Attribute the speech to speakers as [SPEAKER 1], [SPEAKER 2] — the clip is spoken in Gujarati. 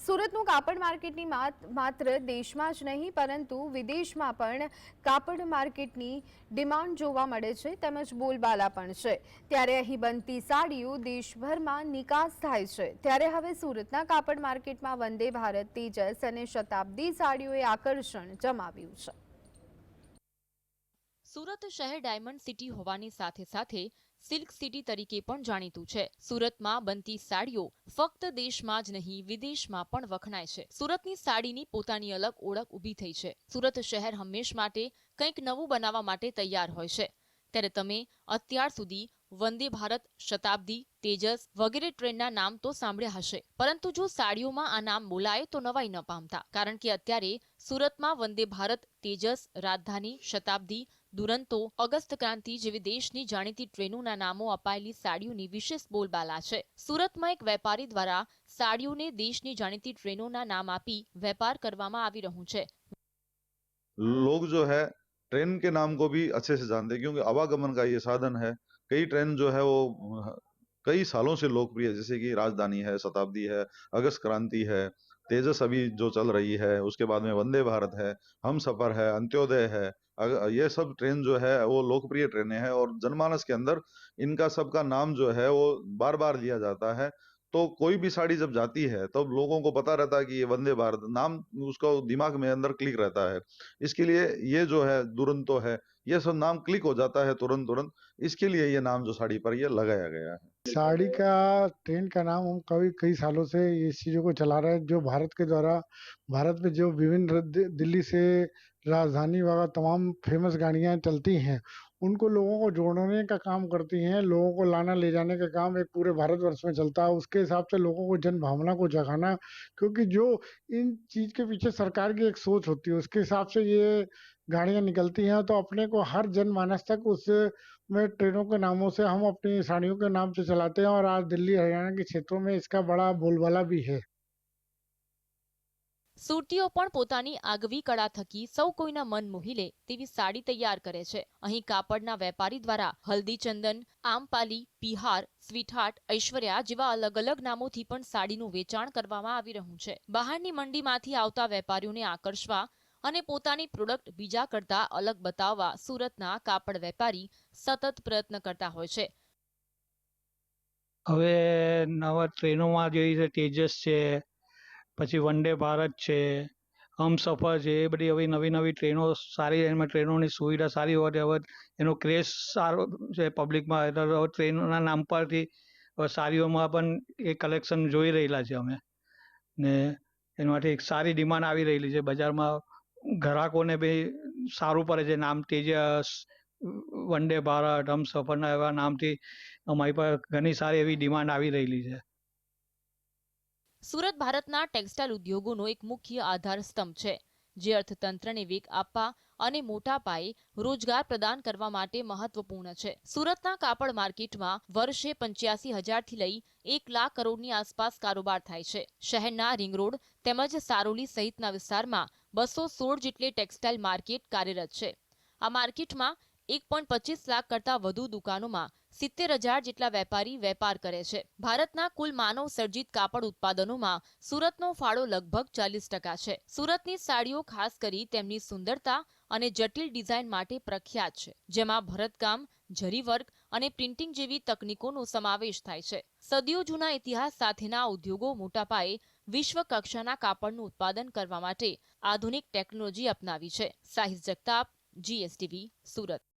[SPEAKER 1] સુરતનું કાપડ માર્કેટની માત્ર દેશમાં જ નહીં, પરંતુ વિદેશમાં પણ કાપડ માર્કેટની ડિમાન્ડ જોવા મળે છે, તેમજ બોલબાલા પણ છે. ત્યારે અહીં બનતી સાડીઓ દેશભરમાં નિકાસ થાય છે. ત્યારે હવે સુરતના કાપડ માર્કેટમાં વંદે ભારત, તેજસ અને શતાબ્દી સાડીઓએ આકર્ષણ જમાવ્યું છે.
[SPEAKER 2] સુરત શહેર ડાયમંડ સિટી હોવાની સાથે સાથે સિલ્ક સિટી તરીકે પણ જાણીતું છે. સુરતમાં બનતી સાડીઓ ફક્ત દેશમાં જ નહીં, વિદેશમાં પણ વખણાય છે. સુરતની સાડીની પોતાની અલગ ઓળખ ઊભી થઈ છે. સુરત શહેર હંમેશ માટે કંઈક નવું બનાવવા માટે તૈયાર હોય છે. ત્યારે તમે અત્યાર સુધી વંદે ભારત, શતાબ્દી, તેજસ વગેરે ટ્રેનના નામ તો સાંભળ્યા હશે. પરંતુ જો સાડીઓમાં આ નામ બોલાય તો નવાઈ ન પામતા. કારણ કે અત્યારે સુરતમાં વંદે ભારત, તેજસ, રાજધાની, શતાબ્દી દુરંતો ઓગસ્ટ ક્રાંતિ જેવી દેશની જાણીતી ટ્રેનોના નામો અપાયેલી સાડીઓની વિશેષ બોલબાલા છે સુરતમાં એક વેપારી દ્વારા સાડીઓને દેશની જાણીતી ટ્રેનોના નામ આપી વેપાર કરવામાં આવી રહ્યું છે
[SPEAKER 3] लोग जो है ट्रेन के नाम को भी अच्छे से जानते हैं क्योंकि आवागमन का ये साधन है कई ट्रेन जो है वो अ, कई सालों से लोकप्रिय है जैसे कि राजधानी है शताब्दी है अगस्त क्रांति है तेजस अभी जो चल रही है, उसके बाद में वंदे भारत है, हम सफ़र है, अंत्योदय है ये सब ट्रेन जो है, वो लोकप्रिय ट्रेनें हैं और जनमानस के अंदर इनका सबका नाम जो है, वो बार बार लिया जाता है। तो कोई भी साड़ी जब जाती है, तब तो लोगों को पता रहता है कि ये वंदे भारत, नाम उसको दिमाग में अंदर क्लिक रहता है। इसके लिए ये जो है, दुरंतो है, ये सब नाम क्लिक हो जाता है तुरंत तुरंत, इसके लिए ये नाम जो साड़ी पर ये लगाया गया है।
[SPEAKER 4] साड़ी का ट्रेंड का नाम हम कभी कई सालों से इस चीज़ों को चला रहे हैं, जो भारत के द्वारा, भारत में जो विभिन्न दिल्ली से राजधानी वगैरह तमाम फ़ेमस गाड़ियाँ चलती हैं उनको लोगों को जोड़ने का काम करती हैं, लोगों को लाना ले जाने का काम एक पूरे भारतवर्ष में चलता है। उसके हिसाब से लोगों को जन भावना को जगाना, क्योंकि जो इन चीज़ के पीछे सरकार की एक सोच होती है, उसके हिसाब से ये गाड़ियाँ निकलती हैं तो अपने को हर जनमानस तक उस में ट्रेनों के नामों से हम अपनी साड़ियों के नाम से चलाते हैं और आज दिल्ली, हरियाणा के क्षेत्रों में इसका बड़ा बोलबाला भी है।
[SPEAKER 2] સુરતીઓ પણ પોતાની આગવી કળા થકી સૌ કોઈના મન મોહી લે તેવી સાડી તૈયાર કરે છે. અહીં કાપડના વેપારી દ્વારા હલ્દી ચંદન આમપાલી, પિહાર સ્વીટહાર્ટ ઐશ્વર્યા જેવા અલગ અલગ નામોથી પણ સાડીનું વેચાણ કરવામાં આવી રહ્યું છે. બહારની મંડીમાંથી આવતા વેપારીઓને આકર્ષવા અને પોતાની પ્રોડક્ટ બીજા કરતા અલગ બતાવવા સુરતના કાપડ વેપારી સતત પ્રયત્ન કરતા હોય છે.
[SPEAKER 5] હવે નવા ટ્રેનોમાં જોઈએ છે તેજસ છે પછી વંદે ભારત છે હમસફર છે, એ બધી હવે નવી નવી ટ્રેનો, સારી એમાં ટ્રેનોની સુવિધા સારી હોવાથી હવે એનો ક્રેઝ સારો છે પબ્લિકમાં, એટલે હવે ટ્રેનોના નામ પરથી હવે સાડીઓમાં પણ એ કલેક્શન જોઈ રહેલા છે અમે. ને એમાંથી એક સારી ડિમાન્ડ આવી રહેલી છે, બજારમાં ગ્રાહકોને બી સારું પડે છે નામ તેજસ વંદે ભારત હમસફરના એવા નામથી અમારી પર ઘણી સારી એવી ડિમાન્ડ આવી રહેલી છે.
[SPEAKER 2] સુરત ભારતના ટેક્સટાઇલ ઉદ્યોગોનો એક મુખ્ય આધાર છે, જે અર્થતંત્રને વેગ આપવા અને મોટા પાયે રોજગાર પ્રદાન કરવા માટે મહત્વપૂર્ણ છે. સુરતના કાપડ માર્કેટમાં વર્ષે પંચ્યાસી હજારથી લઈ એક લાખ કરોડની આસપાસ કારોબાર થાય છે. શહેરના રિંગ રોડ તેમજ સારોલી સહિતના વિસ્તારમાં બસો સોળ જેટલી ટેક્સટાઇલ માર્કેટ કાર્યરત છે. આ માર્કેટમાં એક લાખ કરતાં વધુ દુકાનોમાં સિત્તેર હજાર જેટલા વેપારી વેપાર કરે છે. ભારતના કુલ માનવ સર્જિત કાપડ ઉત્પાદનોમાં સુરતનો ફાળો લગભગ ચાલીસ ટકા છે. સુરતની સાડીઓ ખાસ કરી તેમની સુંદરતા અને જટિલ ડિઝાઇન માટે પ્રખ્યાત છે, જેમાં ભરતકામ જરીવર્ક અને પ્રિન્ટિંગ જેવી તકનીકોનો સમાવેશ થાય છે. સદીઓ જૂના ઇતિહાસ સાથેના ઉદ્યોગો મોટા પાયે વિશ્વ કક્ષાના કાપડનું ઉત્પાદન કરવા માટે આધુનિક ટેકનોલોજી અપનાવી છે. સાહિસ જગતાપ, જીએસટીવી, સુરત.